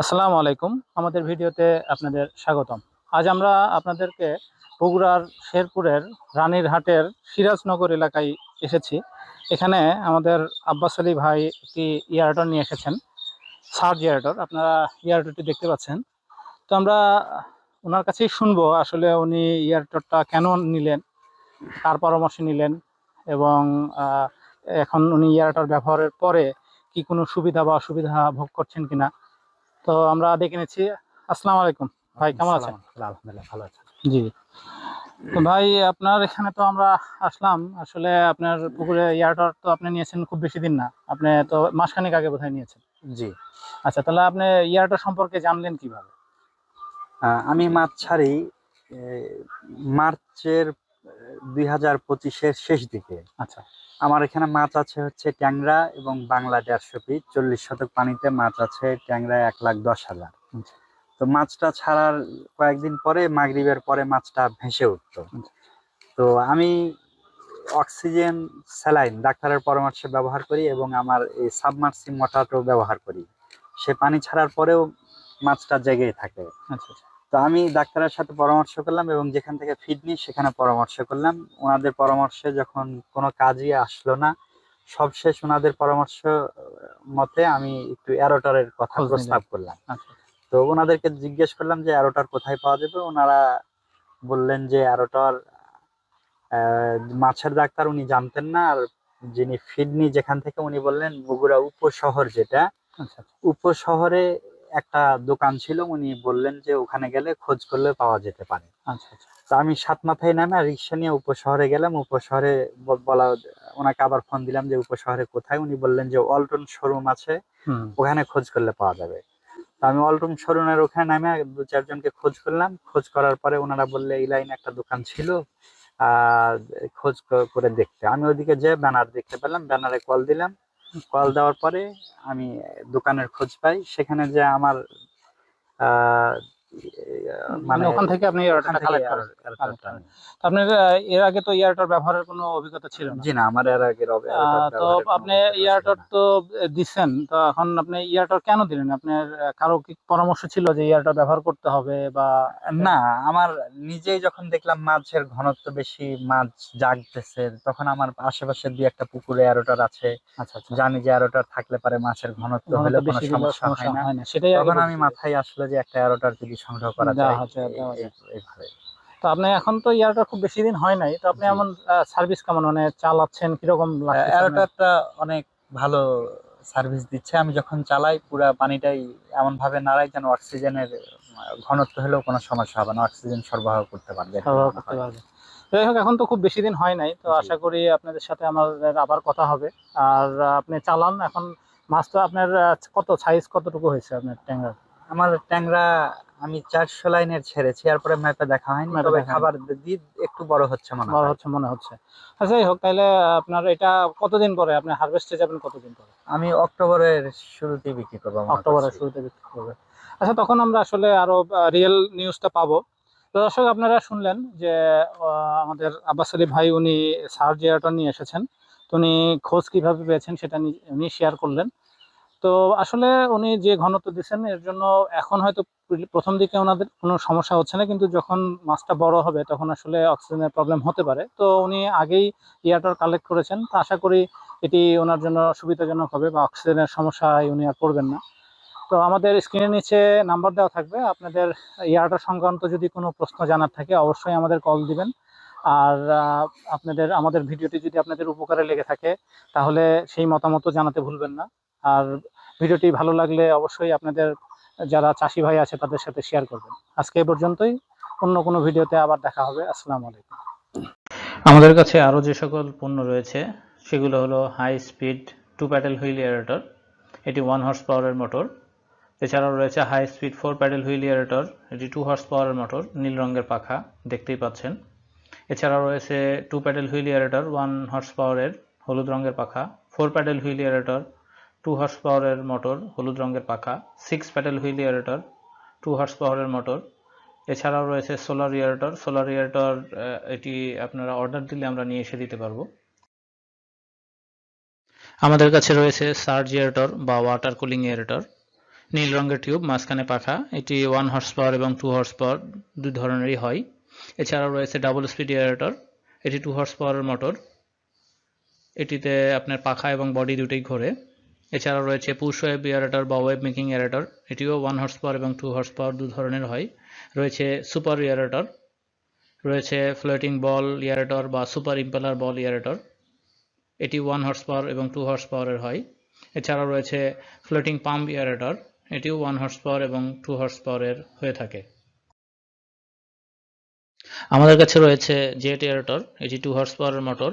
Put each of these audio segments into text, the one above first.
আসসালামু আলাইকুম। আমাদের ভিডিওতে আপনাদের স্বাগতম। আজ আমরা আপনাদেরকে বগুড়ার শেরপুরের রানীরহাটের সিরাজনগর এলাকায় এসেছি। এখানে আমাদের আব্বাস আলী ভাই একটি ইয়ারটর নিয়ে এসেছেন। সার্জ ইয়ারটর আপনারা ইয়ারটরটি দেখতে পাচ্ছেন। তো আমরা ওনার কাছেই শুনব আসলে উনি ইয়ারটরটা কেন নিলেন, কার পরামর্শ নিলেন এবং এখন উনি ইয়ারটর ব্যবহারের পরে কি কোনো সুবিধা বা অসুবিধা ভোগ করছেন কিনা। তো আমরা দেখে নিচ্ছি। আসসালামু আলাইকুম। ভাই কেমন আছেন? আলহামদুলিল্লাহ ভালো আছেন জি। তো ভাই আপনার এখানে তো আমরা আসলাম। আসলে আপনার পুকুরে ইয়ারটর তো আপনি নিয়েছেন খুব বেশি দিন না। আপনি তো মাসখানেক আগে বোধহয় নিয়েছেন। জি। আচ্ছা তাহলে আপনি ইয়ারটর সম্পর্কে জানলেন কীভাবে? আমি মাছ ছাড়ি মার্চের দুই হাজার পঁচিশের শেষ দিকে। আচ্ছা। আমার এখানে মাছ আছে হচ্ছে ট্যাংরা এবং বাংলা দেড়শো পিস, চল্লিশ শতক পানিতে মাছ আছে ট্যাংরা এক লাখ দশ হাজার। তো মাছটা ছাড়ার কয়েকদিন পরে, মাগরিবের পরে মাছটা ভেসে উঠতো। তো আমি অক্সিজেন, স্যালাইন, ডাক্তারের পরামর্শে ব্যবহার করি এবং আমার এই সাবমার্সি মোটরটাও ব্যবহার করি সে পানি ছাড়ার পরেও মাছটা জেগেই থাকে আচ্ছা তো আমি ডাক্তারের সাথে পরামর্শ করলাম এবং যেখান থেকে ফিড নিই সেখানে পরামর্শ করলাম। ওনাদের পরামর্শে যখন কোনো কাজই আসলো না সবশেষ ওনাদের পরামর্শ মতে আমি একটু অ্যারোটারের কথা প্রস্তাব করলাম। আচ্ছা। তো ওনাদেরকে জিজ্ঞেস করলাম যে অ্যারোটার কোথায় পাওয়া যাবে? ওনারা বললেন যে অ্যারোটার মাছের ডাক্তার উনি জানতেন না। আর যিনি ফিডনি যেখান থেকে উনি বললেন বগুড়া উপশহর যেটা আচ্ছা আচ্ছা। উপশহরে একটা দোকান ছিল উনি বললেন যে ওখানে গেলে খোঁজ করলে পাওয়া যেতে পারে। আচ্ছা আচ্ছা। তো আমি সাত মাথায় নামে রিক্সা নিয়ে উপশহরে গেলাম। উপশহরে বলা ওনাকে আবার ফোন দিলাম যে উপশহরে কোথায়? উনি বললেন যে অল্টন শোরুম আছে ওখানে খোঁজ করলে পাওয়া যাবে। তো আমি অল্টন শোরুমের ওখানে নামে দু চারজনকে খোঁজ করলাম। খোঁজ করার পরে ওনারা বললে এই লাইনে একটা দোকান ছিল আর খোঁজ করে দেখতে। আমি ওইদিকে যে ব্যানার দেখতে পেলাম ব্যানারে কল দিলাম। কল দেওয়ার পরে আমি দোকানের খোঁজ পাই। সেখানে যে আমার মানে ওখান থেকে আপনি কালেক্ট করেন। করেন। তো আপনার এর আগে তো ইয়ারটর ব্যবহারের কোনো অভিজ্ঞতা ছিল না? জি না আমার এর আগে তো আপনি ইয়ারটর তো তো এখন আপনি ইয়ারটর কেন দিলেন? আপনার কারও কি পরামর্শ ছিল যে ইয়ারটর ব্যবহার করতে হবে বা না আমার নিজেই যখন দেখলাম মাছের ঘনত্ব বেশি মাছ জাগতেছে তখন আমার আশেপাশে দুই একটা পুকুরে এরোটার আছে। আচ্ছা আচ্ছা। জানি যে এরোটার থাকলে পারে মাছের ঘনত্ব হলে কোনো সমস্যা হয় না। সেটাই তখন আমি মাথায় আসলো যে একটা এরোটার যদি সংগ্রহ করা যায় দেওয়া এই- যায়। এই- এইভাবে তো আপনি এখন তো ইয়ারটর খুব বেশি দিন হয় নাই তো আপনি এমন সার্ভিস কেমন মানে চালাচ্ছেন কীরকম এরোটারটা অনেক ভালো সার্ভিস দিচ্ছে। আমি যখন চালাই পুরা পানিটাই এমন ভাবে নাড়াই যেন অক্সিজেনের ঘনত্ব হলেও কোনো সমস্যা হবে না অক্সিজেন সরবরাহ করতে পারবে ব্যবহার করতে পারবে। যাই হোক এখন তো খুব বেশি দিন হয় নাই তো আশা করি আপনাদের সাথে আমাদের আবার কথা হবে। আর আপনি চালান এখন মাছটা আপনার কত সাইজ কতটুকু হয়েছে আপনার ট্যাংরা? আমার ট্যাংরা আমি চারশো লাইনের ছেড়েছি এরপরে ম্যাপে দেখা হয়নি তবে খাবার দিই একটু বড় হচ্ছে মনে বড় হচ্ছে মনে হচ্ছে। আচ্ছা যাই হোক তাহলে আপনার এটা কতদিন পরে? আপনি হারভেস্টে যাবেন কতদিন পরে? আমি অক্টোবরের শুরুতেই বিক্রি করব অক্টোবরের শুরুতে বিক্রি করবে। আচ্ছা তখন আমরা আসলে আরও রিয়েল নিউজটা পাবো। তো দর্শক আপনারা শুনলেন যে আমাদের আব্বাস আলী ভাই উনি সার্জ এয়ারটন নিয়ে এসেছেন। তো উনি খোঁজ কীভাবে পেয়েছেন সেটা উনি শেয়ার করলেন। তো আসলে উনি যে ঘনত্ব দিচ্ছেন এর জন্য এখন হয়তো প্রথম দিকে ওনাদের কোনো সমস্যা হচ্ছে না, কিন্তু যখন মাছটা বড় হবে তখন আসলে অক্সিজেনের প্রবলেম হতে পারে। তো উনি আগেই ইয়ারটর কালেক্ট করেছেন। তো আশা করি এটি ওনার জন্য সুবিধাজনক হবে বা অক্সিজেনের সমস্যায় উনি আর পড়বেন না। তো আমাদের স্ক্রিনের নিচে নাম্বার দেওয়া থাকবে। আপনাদের ইয়ারটা সংক্রান্ত যদি কোনো প্রশ্ন জানার থাকে, অবশ্যই আমাদের কল দিবেন। আর আপনাদের, আমাদের ভিডিওটি যদি আপনাদের উপকারে লেগে থাকে, তাহলে সেই মতামতও জানাতে ভুলবেন না। আর ভিডিওটি ভালো লাগলে অবশ্যই আপনাদের যারা চাষি ভাই আছে তাদের সাথে শেয়ার করবেন। আজকে এই পর্যন্তই, অন্য কোনো ভিডিওতে আবার দেখা হবে। আসসালামু আলাইকুম। আমাদের কাছে আরও যে সকল পণ্য রয়েছে, সেগুলো হলো high speed two paddle wheel aerator এটি ওয়ান হর্স পাওয়ারের মোটর এছাড়াও রয়েছে high speed four paddle wheel aerator এটি টু হর্স পাওয়ারের মোটর নীল রঙের পাখা, দেখতেই পাচ্ছেন। এছাড়াও রয়েছে two paddle wheel aerator one horse পাওয়ারের হলুদ রঙের পাখা four paddle wheel aerator two horse পাওয়ারের মোটর হলুদ রঙের পাখা six paddle wheel aerator two horse পাওয়ারের মোটর এছাড়াও রয়েছে সোলার ইয়ারেটর সোলার ইয়ারেটর এটি আপনারা অর্ডার দিলে আমরা নিয়ে এসে দিতে পারব। আমাদের কাছে রয়েছে সার্জ ইয়ারেটর বা ওয়াটার কুলিং ইয়ারেটর নীল রঙের টিউব মাঝখানে পাখা, এটি ওয়ান হর্স পাওয়ার এবং টু হর্স পাওয়ার দুই ধরনেরই হয়। এছাড়াও রয়েছে ডাবল স্পিড এয়ারেটর এটি টু হর্স পাওয়ারের মোটর এটিতে আপনার পাখা এবং বডি দুটোই ঘোরে। এছাড়াও রয়েছে পুশ ওয়েব এয়ারেটর বা ওয়েব মেকিং এয়ারেটর এটিও ওয়ান হর্স পাওয়ার এবং টু হর্স পাওয়ার দু ধরনের হয়। রয়েছে সুপার এয়ারেটর রয়েছে ফ্লোটিং বল ইয়ারেটর বা সুপার ইম্পেলার বল ইয়ারেটর এটি ওয়ান হর্স পাওয়ার এবং টু হর্স পাওয়ারের হয়। এছাড়াও রয়েছে ফ্লোটিং পাম্প ইয়ারেটর এটিও ওয়ান হর্স পাওয়ার এবং টু হর্স পাওয়ারের হয়ে থাকে। আমাদের কাছে রয়েছে জেট এয়ারেটর এটি টু হর্স পাওয়ারের মোটর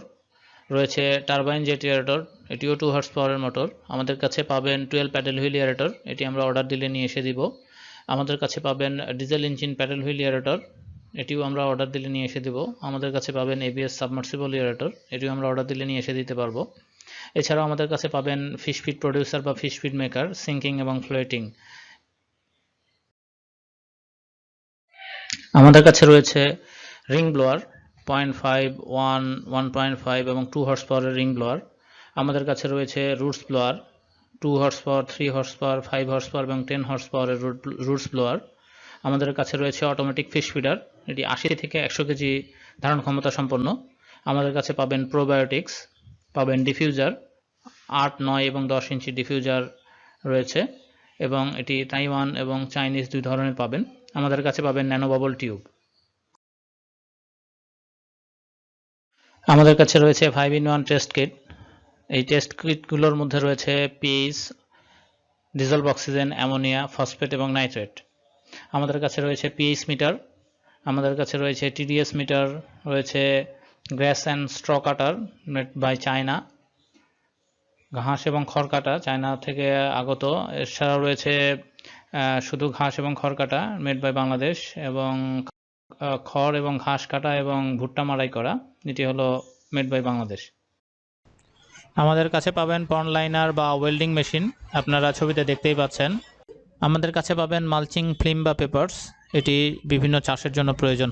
রয়েছে টারবাইন জেট এয়ারেটর এটিও টু হর্স পাওয়ারের মোটর আমাদের কাছে পাবেন টুয়েলভ প্যাডেল হুইল এয়ারেটর এটি আমরা অর্ডার দিলে নিয়ে এসে দিব। আমাদের কাছে পাবেন diesel engine paddle wheel aerator এটিও আমরা অর্ডার দিলে নিয়ে এসে দিব। আমাদের কাছে পাবেন এবিএস সাবমার্সিবল এয়ারেটর এটিও আমরা অর্ডার দিলে নিয়ে এসে দিতে পারব। এছাড়াও আমাদের কাছে পাবেন ফিশ ফিড প্রডিউসার বা ফিশ ফিড মেকার সিঙ্কিং এবং ফ্লোয়েটিং আমাদের কাছে রয়েছে ring blower point five one one point five এবং টু হর্স পাওয়ারের রিং ব্লোয়ার আমাদের কাছে রয়েছে roots blower two horse power three horse power five horse power এবং টেন হর্স পাওয়ারের রুটস ব্লোয়ার আমাদের কাছে রয়েছে অটোমেটিক ফিশ ফিডার এটি আশি থেকে একশো কেজি ধারণ ক্ষমতা সম্পন্ন। আমাদের কাছে পাবেন প্রোবায়োটিক্স পাবেন ডিফিউজার আট, নয় এবং দশ ইঞ্চি ডিফিউজার রয়েছে এবং এটি তাইওয়ান এবং চাইনিজ দুই ধরনের পাবেন। আমাদের কাছে পাবেন ন্যানো বাবল টিউব আমাদের কাছে রয়েছে five in one test kit এই টেস্ট কিটগুলোর মধ্যে রয়েছে pH dissolved oxygen ammonia phosphate এবং নাইট্রেট আমাদের কাছে রয়েছে পিএইচ মিটার আমাদের কাছে রয়েছে টিডিএস মিটার রয়েছে gas and straw cutter made by China ঘাস এবং খড় কাটা চায়না থেকে আগত। এছাড়াও রয়েছে শুধু ঘাস এবং খড় কাটা মেড বাই বাংলাদেশ এবং খড় এবং ঘাস কাটা এবং ভুট্টা মারাই করা, এটি হলো মেড বাই বাংলাদেশ আমাদের কাছে পাবেন পন লাইনার বা ওয়েল্ডিং মেশিন আপনারা ছবিতে দেখতেই পাচ্ছেন। আমাদের কাছে পাবেন মালচিং ফিল্ম বা পেপারস এটি বিভিন্ন চাষের জন্য প্রয়োজন।